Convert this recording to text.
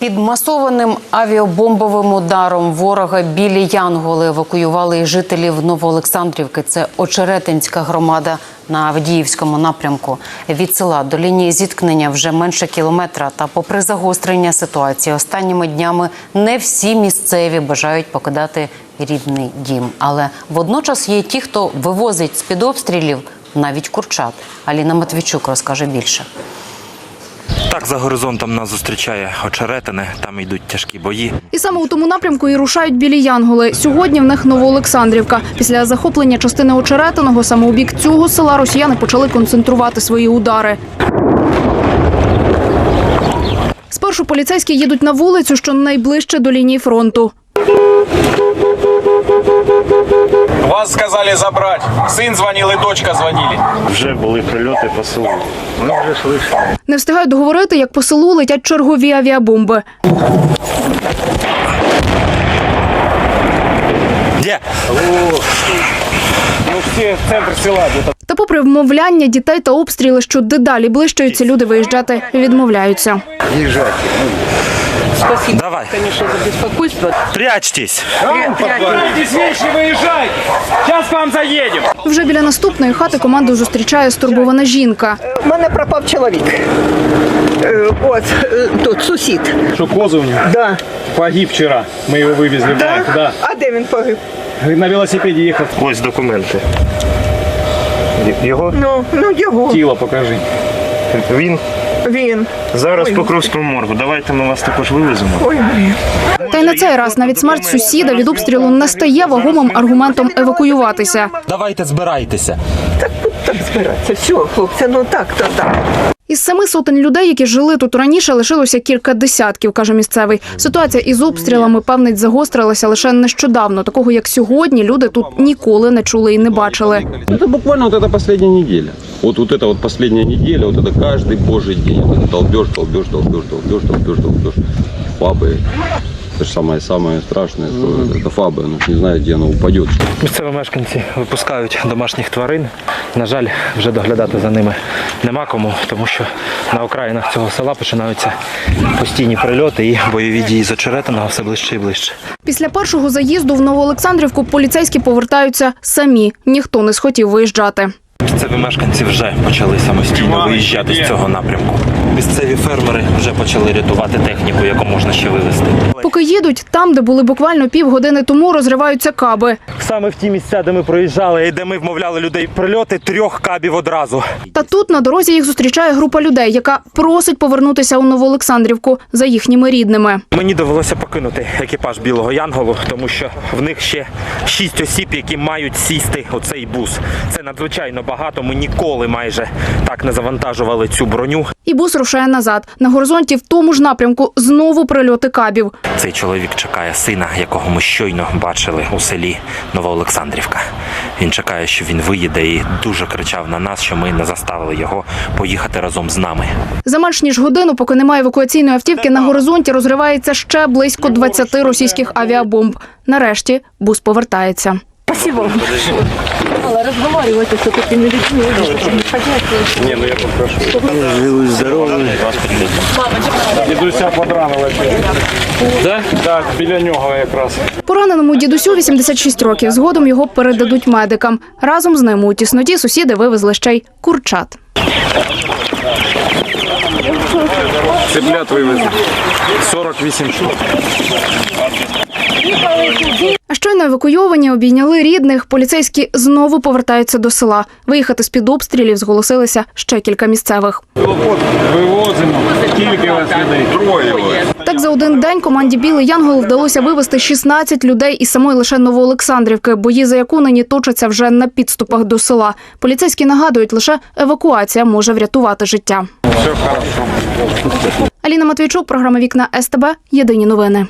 Під масованим авіабомбовим ударом ворога білі янголи евакуювали жителів Новоолександрівки. Це Очеретинська громада на Авдіївському напрямку. Від села до лінії зіткнення вже менше кілометра. Та, попри загострення ситуації, останніми днями не всі місцеві бажають покидати рідний дім. Але водночас є ті, хто вивозить з під обстрілів навіть курчат. Аліна Матвійчук розкаже більше. Так за горизонтом нас зустрічає очеретине, там йдуть тяжкі бої. І саме у тому напрямку і рушають білі янголи. Сьогодні в них Новоолександрівка. Після захоплення частини очеретиного саме у бік цього села росіяни почали концентрувати свої удари. Спершу поліцейські їдуть на вулицю, що найближче до лінії фронту. Вас сказали забрать. Сын звонил и дочка звонили. Вже були прильоти по селу. Ми вже слышали. Не встигають договорити, як по селу летять чергові авіабомби. Де? Ну все в центр села. Та попри вмовляння дітей та обстріли, що дедалі ближчаються, люди виїжджати відмовляються Давай. Прячьтесь. Поднимайтесь вещи, выезжайте. Сейчас к вам заедем. Вже біля наступної хати команду зустрічає стурбована жінка. У мене пропав чоловік. Е, От е, тут сусід. Что козы у него? Да. Погиб вчера. Мы его вывезли в банк, да. А де він погиб? На велосипеде ехал. Ось документи. Його Ну, ну його. Тіло покажи. він він. зараз Ой. по Покровському моргу. Давайте ми вас також вивеземо. Ой, блін. Та й на цей раз навіть смерть сусіда від обстрілу не стає вагомим аргументом евакуюватися. Давайте збирайтеся. Так тут так збиратися. Все, хлопці, ну так, то так. Із семи сотень людей, які жили тут раніше, лишилося кілька десятків, каже місцевий. Ситуація із обстрілами, певнить, загострилася лише нещодавно. Такого як сьогодні, люди тут ніколи не чули і не бачили. Это буквально вот эта последняя неделя. Вот, вот это вот последняя неделя, вот это каждый божий день. Вот это толбеж, толбеж, толбеж, толбеж, толбеж, толбеж. Фабы. Это же самое-самое страшное, что это фабы. Она ж не знает, где она упадет. Місцеві мешканці випускають домашніх тварин. На жаль, вже доглядати за ними нема кому, тому що на окраїнах цього села починаються постійні прильоти і бойові дії з очеретиного все ближче і ближче. Після першого заїзду в Новоолександрівку поліцейські повертаються самі. Ніхто не схотів виїжджати. Місцеві мешканці вже почали самостійно виїжджати з цього напрямку. Місцеві фермери вже почали рятувати техніку, яку можна ще вивезти. Поки їдуть, там, де були буквально півгодини тому, розриваються каби. Саме в ті місця, де ми проїжджали і де ми вмовляли людей прильоти трьох кабів одразу. Та тут на дорозі їх зустрічає група людей, яка просить повернутися у Новоолександрівку за їхніми рідними. Мені довелося покинути екіпаж білого янголу, тому що в них ще шість осіб, які мають сісти у цей бус. Це надзвичайно багато. Ми ніколи майже так не завантажували цю броню. І бус рушає назад. На горизонті в тому ж напрямку знову прильоти кабів. Цей чоловік чекає сина, якого ми щойно бачили у селі Новоолександрівка. Він чекає, що він виїде і дуже кричав на нас, що ми не заставили його поїхати разом з нами. За менш ніж годину, поки немає евакуаційної автівки, на горизонті розривається ще близько 20 російських авіабомб. Нарешті бус повертається. Дідуся подранили. Да? Так, біля нього якраз. Пораненому дідусю 86 років. Згодом його передадуть медикам. Разом з ним у тісноті сусіди вивезли ще й курчат. Цеплят вивезли. 48 штук. А щойно евакуйовані обійняли рідних. Поліцейські знову повертаються до села. Виїхати з під обстрілів зголосилися ще кілька місцевих. Вивозимо. Вас людей? Троє. Так за один день команді Білий Янгол вдалося вивезти 16 людей із самої лише Новоолександрівки, бої за яку нині точаться вже на підступах до села. Поліцейські нагадують, лише евакуація може врятувати життя. Все. Аліна Матвійчук, програма Вікна СТБ. Єдині новини.